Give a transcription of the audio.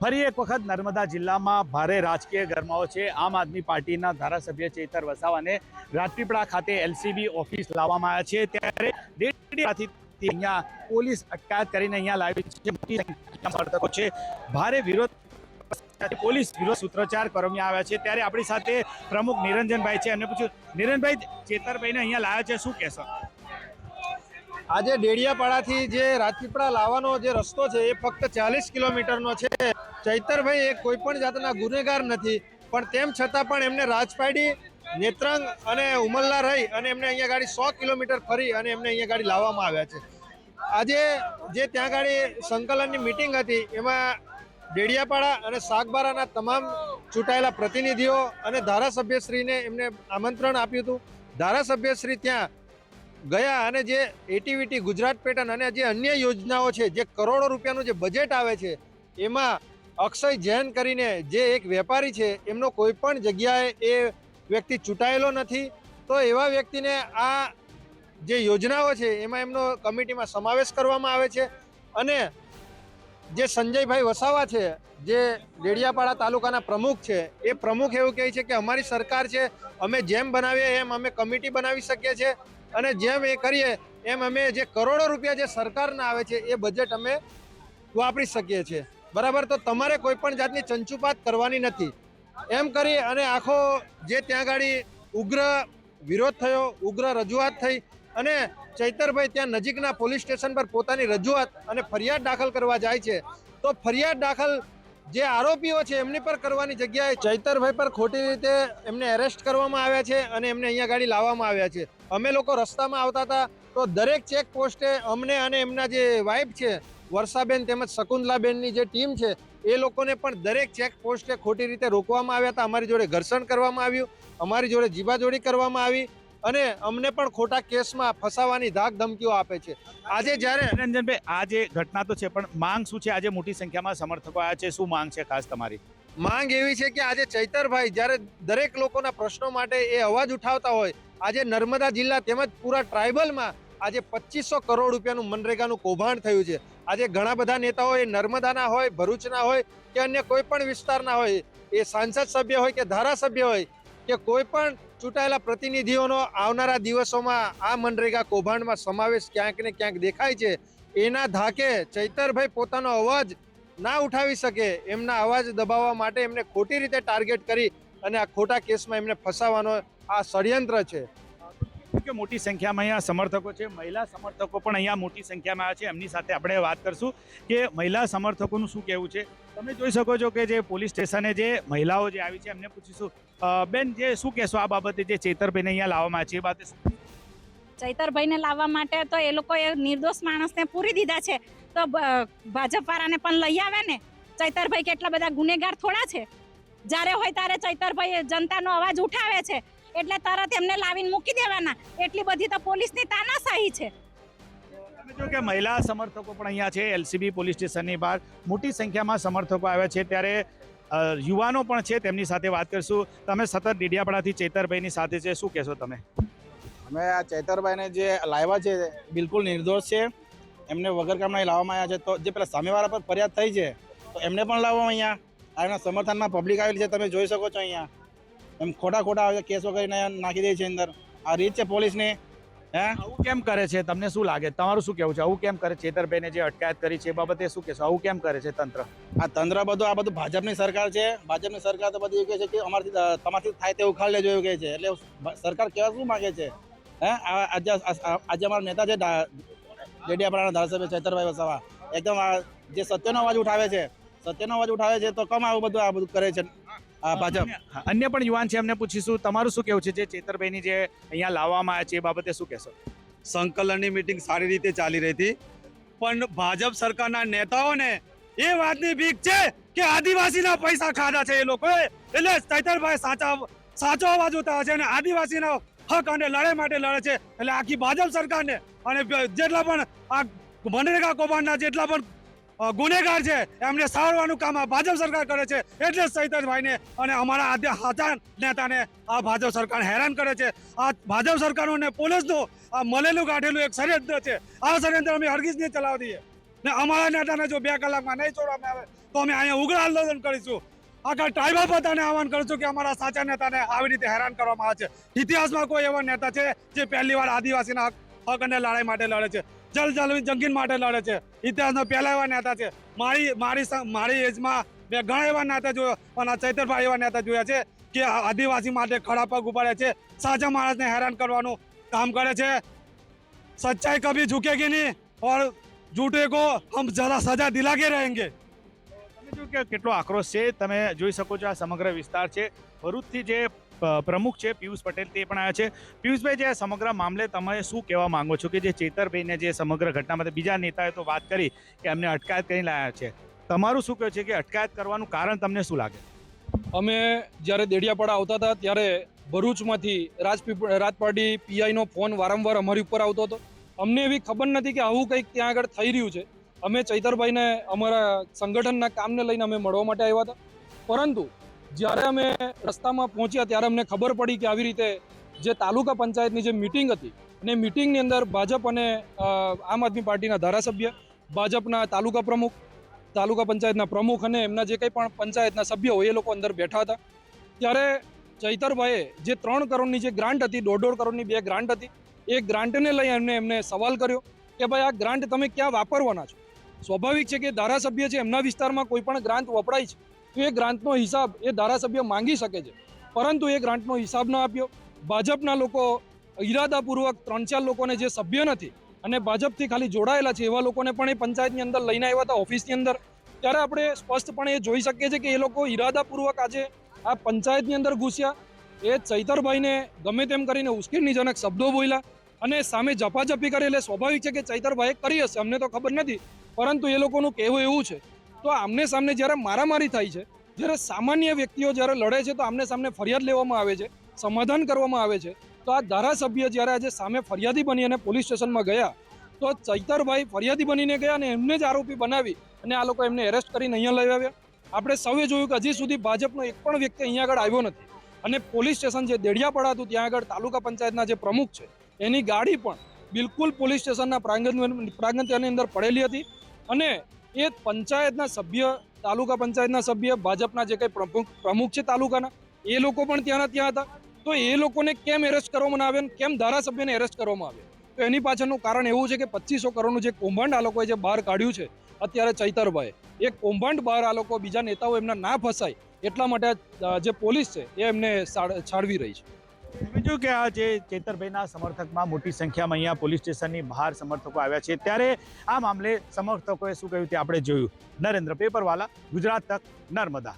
ફરી એક વખત નર્મદા જિલ્લામાં ભારે રાજકીય ગરમાવો છે. આમ આદમી પાર્ટીના ધારાસભ્ય ચેતર વસાવાને રાજપીપળા ખાતે એલસીબી ઓફિસ લાવવામાં આવ્યા છે. ત્યારે અહીંયા પોલીસ અટકાયત કરીને અહીંયા લાવી છે. મોટી સમર્થકો છે. ભારે વિરોધ પોલીસ વિરોધ સૂત્રોચ્ચાર કરવામાં આવ્યા છે. ત્યારે આપણી સાથે પ્રમુખ નિરંજનભાઈ છે. એમને પૂછ્યું, નિરંજનભાઈ, ચેતરભાઈને અહીંયા લાવ્યા છે. શું કહેશો? આજે ડેડિયાપાડાથી જે રાજપીપળા લાવવાનો જે રસ્તો છે, એ ફક્ત ચાલીસ કિલોમીટરનો છે. ચૈતરભાઈ, એ કોઈ પણ જાતના ગુનેગાર નથી, પણ તેમ છતાં પણ એમને રાજપાડી નેત્રંગ અને ઉમલ્લા રહી અને એમને અહીંયા ગાડી સો કિલોમીટર ફરી અને એમને અહીંયા ગાડી લાવવામાં આવ્યા છે. આજે જે ત્યાં ગાડી સંકલનની મિટિંગ હતી, એમાં ડેડિયાપાડા અને સાગબારાના તમામ ચૂંટાયેલા પ્રતિનિધિઓ અને ધારાસભ્યશ્રીને એમને આમંત્રણ આપ્યું હતું. ધારાસભ્યશ્રી ત્યાં ગયા અને જે એટીવીટી ગુજરાત પેટર્ન અને જે અન્ય યોજનાઓ છે, જે કરોડો રૂપિયાનું જે બજેટ આવે છે, એમાં અક્ષય જૈન કરીને જે એક વેપારી છે, એમનો કોઈ પણ જગ્યાએ એ વ્યક્તિ ચૂંટાયેલો નથી. તો એવા વ્યક્તિને આ જે યોજનાઓ છે, એમાં એમનો કમિટીમાં સમાવેશ કરવામાં આવે છે અને જે સંજયભાઈ વસાવા છે, જે ડેડિયાપાડા તાલુકાના પ્રમુખ છે, એ પ્રમુખ એવું કહે છે કે અમારી સરકાર છે, અમે જેમ બનાવીએ એમ અમે કમિટી બનાવી શકીએ છીએ. અને જેમ એ કરીએ, એમ અમે જે કરોડો રૂપિયા જે સરકારના આવે છે, એ બજેટ અમે વાપરી શકીએ છીએ. બરાબર? તો તમારે કોઈ પણ જાતની ચંચુપાત કરવાની નથી. એમ કરી અને આખો જે ત્યાં ગાડી ઉગ્ર વિરોધ થયો, ઉગ્ર રજૂઆત થઈ અને ચૈતરભાઈ ત્યાં નજીકના પોલીસ સ્ટેશન પર પોતાની રજૂઆત અને ફરિયાદ દાખલ કરવા જાય છે, તો ફરિયાદ દાખલ જે આરોપીઓ છે, એમની પર કરવાની જગ્યાએ ચૈતરભાઈ પર ખોટી રીતે એમને એરેસ્ટ કરવામાં આવ્યા છે અને એમને અહીંયા ગાડી લાવવામાં આવ્યા છે. અમે લોકો રસ્તામાં આવતા હતા તો દરેક ચેક પોસ્ટે અમને અને એમના જે વાઇફ છે, વર્ષાબેન તેમજ શકુંતલાબેનની જે ટીમ છે, એ લોકોને પણ દરેક ચેક પોસ્ટે ખોટી રીતે રોકવામાં આવ્યા હતા. અમારી જોડે ઘર્ષણ કરવામાં આવ્યું, અમારી જોડે જીબાજોડી કરવામાં આવી અને અમને પણ ખોટા કેસમાં ફસાવાની ધાક ધમકીઓ આપે છે. આજે જ્યારે નિરંજનભાઈ આ જે ઘટના તો છે પણ માંગ શું છે? આજે મોટી સંખ્યામાં સમર્થકો આવ્યા છે. શું માંગ છે ખાસ તમારી? માંગ એવી છે કે આજે ચૈતરભાઈ જ્યારે દરેક લોકોના પ્રશ્નો માટે એ અવાજ ઉઠાવતા હોય આજે નર્મદા જિલ્લા તેમજ પૂરા ટ્રાઇબલમાં આજે પચીસો કરોડ રૂપિયાનું મનરેગાનું કૌભાંડ થયું છે. આજે ઘણા બધા નેતાઓ એ નર્મદાના હોય ભરૂચના હોય કે અન્ય કોઈ પણ વિસ્તારના હોય એ સાંસદ સભ્ય હોય કે ધારાસભ્ય હોય કે કોઈ પણ ચૂંટાયેલા પ્રતિનિધિઓનો આવનારા દિવસોમાં આ મનરેગા કૌભાંડમાં સમાવેશ ક્યાંક ને ક્યાંક દેખાય છે. એના ધાકે ચૈતરભાઈ પોતાનો અવાજ ના ઉઠાવી શકે, એમના અવાજ દબાવવા માટે એમને ખોટી રીતે ટાર્ગેટ કરી અને આ ખોટા કેસમાં એમને ફસાવાનો આ ષડયંત્ર છે. કે મોટી સંખ્યામાં અહીંયા સમર્થકો છે? મહિલા સમર્થકો પણ અહીંયા મોટી સંખ્યામાં છે. એમની સાથે આપણે વાત કરશું કે મહિલા સમર્થકોનું શું કહેવું છે? તમે જોઈ શકો છો કે જે પોલીસ સ્ટેશને જે મહિલાઓ જે આવી છે એમને પૂછીશું. બેન જે શું કહેશો આ બાબતે? જે ચેતરભાઈને અહીંયા લાવવામાં છે એ બાબતે શું ચૈતરભાઈને લાવવા માટે તો એ લોકોએ નિર્દોષ માણસને પૂરી દીધા છે. તો ભાજપવાળાને પણ લઈ આવે ને? ચૈતરભાઈ કેટલા બધા ગુનેગાર થોડા છે. જ્યારે હોય ત્યારે ચૈતરભાઈ જનતાનો અવાજ ઉઠાવે છે. એટલે તરત એમને લાવીને મૂકી દેવાના. એટલી બધી તો પોલીસની તાનાશાહી છે. જો કે મહિલા સમર્થકો પણ અહીંયા છે. એલસીબી પોલીસ સ્ટેશનની બહાર મોટી સંખ્યામાં સમર્થકો આવ્યા છે. ત્યારે યુવાનો પણ છે, તેમની સાથે વાત કરશું. તમે સતત ડીડિયાપાડાથી ચેતરભાઈની સાથે છે, શું કહેશો તમે? અમે આ ચૈતરભાઈને જે લાવ્યા છે, બિલકુલ નિર્દોષ છે. એમને વગર કામના લાવવામાં આવ્યા છે. તો જે પેલા સામેવાળા પર ફરિયાદ થઈ છે, તો એમને પણ લાવો અહીંયા. આ એના સમર્થનમાં પબ્લિક આવેલી છે, તમે જોઈ શકો છો અહીંયા. એમ ખોટા ખોટા આવે કેસો કરીને નાખી દે છે અંદર. આ રીત છે પોલીસની. આવું કેમ કરે છે? તમને શું લાગે? તમારું શું કહેવું છે? આવું કેમ કરે? છેતરભાઈને જે અટકાયત કરી છે એ બાબતે શું કહેશો? આવું કેમ કરે છે તંત્ર? આ તંત્ર બધું આ બધું ભાજપની સરકાર છે. ભાજપની સરકાર તો બધી એવું કહે છે કે અમારથી તમારથી થાય તે ઉખાડ લેજો એવું કહે છે. એટલે સરકાર કેવા શું માગે છે? હે? આજે આજે અમારા નેતા છે જેડી ડેડિયાપાડાના ધારાસભ્ય છેતરભાઈ વસાવા. એકદમ જે સત્યનો અવાજ ઉઠાવે છે સત્યનો અવાજ ઉઠાવે છે તો કમ આવું બધું આ બધું કરે છે. ભાજપ. અન્ય પણ યુવાન છે એમને પૂછીશું. તમારું શું કહેવું છે? જે ચેતરભાઈની જે અહીંયા લાવવામાં આવ્યા છે એ બાબતે શું કહેશો? સંકલનની મિટિંગ સારી રીતે ચાલી રહી હતી. પણ ભાજપ સરકારના નેતાઓને એ વાતની બીક છે કે આદિવાસીના પૈસા ખાધા છે એ લોકોએ. એટલે ચૈતરભાઈ સાચા સાચો અવાજ ઉઠાવે છે અને આદિવાસીનો હક અને લડાઈ માટે લડે છે. એટલે આખી ભાજપ સરકારને અને જેટલા પણ આ મનરેગા કૌભાંડના જેટલા પણ ગુનેગાર છે. એમને સારવાનું કામ આ ભાજપ સરકાર કરે છે એટલે જ ભાઈને અને અમારા આદ્ય હાથા નેતાને આ ભાજપ સરકાર હેરાન કરે છે. આ ભાજપ સરકારનું ને પોલીસનું આ મળેલું કાઢેલું એક ષડયંત્ર છે. આ ષડયંત્ર અમે હરગીજ ચલાવી દઈએ ને અમારા નેતાને જો બે કલાકમાં નહીં છોડવામાં આવે, તો અમે અહીંયા ઉગ્ર આંદોલન કરીશું. આખા ટ્રાઇબલ પોતાને આહવાન કરું કે અમારા સાચા નેતાને આવી રીતે હેરાન કરવામાં આવે છે. ઇતિહાસમાં કોઈ એવા નેતા છે જે પહેલી વાર આદિવાસીના હક અને લડાઈ માટે લડે છે. જલ જલવી જંગીન માટે લડે છે. ઇતિહાસનો પહેલા એવા નેતા છે. મારી મારી મારી એજમાં મેં ઘણા એવા નેતા જોયા અને ચૈતરભાઈ એવા નેતા જોયા છે કે આદિવાસી માટે ખડા પગ ઉપાડે છે. સાચા માણસને હેરાન કરવાનું કામ કરે છે. સચ્ચાઈ કભી ઝુકેગી નહીં? ઓર જૂઠે કો હમ જરા સજા દિલા કે રહેંગે. તમે જો કે કેટલો આક્રોશ છે. તમે જોઈ શકો છો આ સમગ્ર વિસ્તાર છે. ભરૂચથી જે પ્રમુખ છે પિયુષ પટેલ તે પણ આવ્યા છે. પિયુષભાઈ, જે સમગ્ર મામલે તમે શું કહેવા માંગો છો કે જે ચેતરભાઈને જે સમગ્ર ઘટનામાં બીજા નેતાએ તો વાત કરી કે એમને અટકાયત કરીને લાયા છે. તમારું શું કહે છે કે અટકાયત કરવાનું કારણ તમને શું લાગે? અમે જ્યારે દેડિયાપાડા આવતા હતા ત્યારે ભરૂચમાંથી રાજપીપ, રાજપાડી પીઆઈનો ફોન વારંવાર અમારી ઉપર આવતો હતો. અમને એવી ખબર નથી કે આવું કંઈક ત્યાં આગળ થઈ રહ્યું છે. અમે ચૈતરભાઈને અમારા સંગઠનના કામને લઈને અમે મળવા માટે આવ્યા હતા. પરંતુ જ્યારે અમે રસ્તામાં પહોંચ્યા ત્યારે અમને ખબર પડી કે આવી રીતે જે તાલુકા પંચાયતની જે મિટિંગ હતી અને મિટિંગની અંદર ભાજપ અને આમ આદમી પાર્ટીના ધારાસભ્ય, ભાજપના તાલુકા પ્રમુખ, તાલુકા પંચાયતના પ્રમુખ અને એમના જે કંઈ પણ પંચાયતના સભ્યો હોય એ લોકો અંદર બેઠા હતા. ત્યારે ચૈતરભાઈએ જે ત્રણ કરોડની જે ગ્રાન્ટ હતી, દોઢ દોઢ કરોડની બે ગ્રાન્ટ હતી, એ ગ્રાન્ટને લઈ એમને એમને સવાલ કર્યો કે ભાઈ આ ગ્રાન્ટ તમે ક્યાં વાપરવાના છો? સ્વાભાવિક છે કે ધારાસભ્ય છે એમના વિસ્તારમાં કોઈ પણ ગ્રાન્ટ વપરાય છે. તો એ ગ્રાન્ટનો હિસાબ એ ધારાસભ્ય માંગી શકે છે. પરંતુ એ ગ્રાન્ટનો હિસાબ ન આપ્યો. ભાજપના લોકો ઈરાદાપૂર્વક ત્રણ ચાર લોકોને જે સભ્ય નથી અને ભાજપથી ખાલી જોડાયેલા છે એવા લોકોને પણ એ પંચાયતની અંદર લઈને આવ્યા હતા ઓફિસની અંદર. ત્યારે આપણે સ્પષ્ટપણે એ જોઈ શકીએ છીએ કે એ લોકો ઈરાદાપૂર્વક આજે આ પંચાયતની અંદર ઘૂસ્યા. એ ચૈતરભાઈને ગમે તેમ કરીને ઉશ્કેરણીજનક શબ્દો બોલ્યા અને સામે ઝપાઝપી કરી એટલે સ્વાભાવિક છે કે ચૈતરભાઈએ કરી હશે, અમને તો ખબર નથી. પરંતુ એ લોકોનું કહેવું એવું છે તો આમને સામને જ્યારે મારામારી થાય છે, જ્યારે સામાન્ય વ્યક્તિઓ જ્યારે લડે છે, તો આમને સામને ફરિયાદ લેવામાં આવે છે, સમાધાન કરવામાં આવે છે. તો આ ધારાસભ્ય જ્યારે આજે સામે ફરિયાદી બની અને પોલીસ સ્ટેશનમાં ગયા, તો ચૈતરભાઈ ફરિયાદી બનીને ગયા અને એમને જ આરોપી બનાવી અને આ લોકો એમને એરેસ્ટ કરીને અહીંયા લઈ આવ્યા. આપણે સૌએ જોયું કે હજી સુધી ભાજપનો એક પણ વ્યક્તિ અહીંયા આગળ આવ્યો નથી. અને પોલીસ સ્ટેશન જે દેડિયાપાડા હતું, ત્યાં આગળ તાલુકા પંચાયતના જે પ્રમુખ છે, એની ગાડી પણ બિલકુલ પોલીસ સ્ટેશનના પ્રાંગણ પ્રાંગણની અંદર પડેલી હતી. અને એ પંચાયતના સભ્ય, તાલુકા પંચાયતના સભ્ય, ભાજપના જે કંઈ પ્રમુખ પ્રમુખ છે તાલુકાના, એ લોકો પણ ત્યાંના ત્યાં હતા. તો એ લોકોને કેમ એરેસ્ટ કરવામાં આવે ને કેમ ધારાસભ્યને એરેસ્ટ કરવામાં આવે તો એની પાછળનું કારણ એવું છે કે પચીસો કરોડનું જે કૌભાંડ આ લોકોએ જે બહાર કાઢ્યું છે, અત્યારે ચૈતરભાઈ એ કૌભાંડ બહાર આ લોકો બીજા નેતાઓ એમના ના ફસાય એટલા માટે જે પોલીસ છે એ એમને છાળવી રહી છે. બીજું કે આ જે ચેતરભાઈના સમર્થકમાં મોટી સંખ્યામાં અહીંયા પોલીસ સ્ટેશનની બહાર સમર્થકો આવ્યા છે, ત્યારે આ મામલે સમર્થકોએ શું કહ્યું તે આપણે જોયું. નરેન્દ્ર પેપરવાલા, ગુજરાત તક, નર્મદા.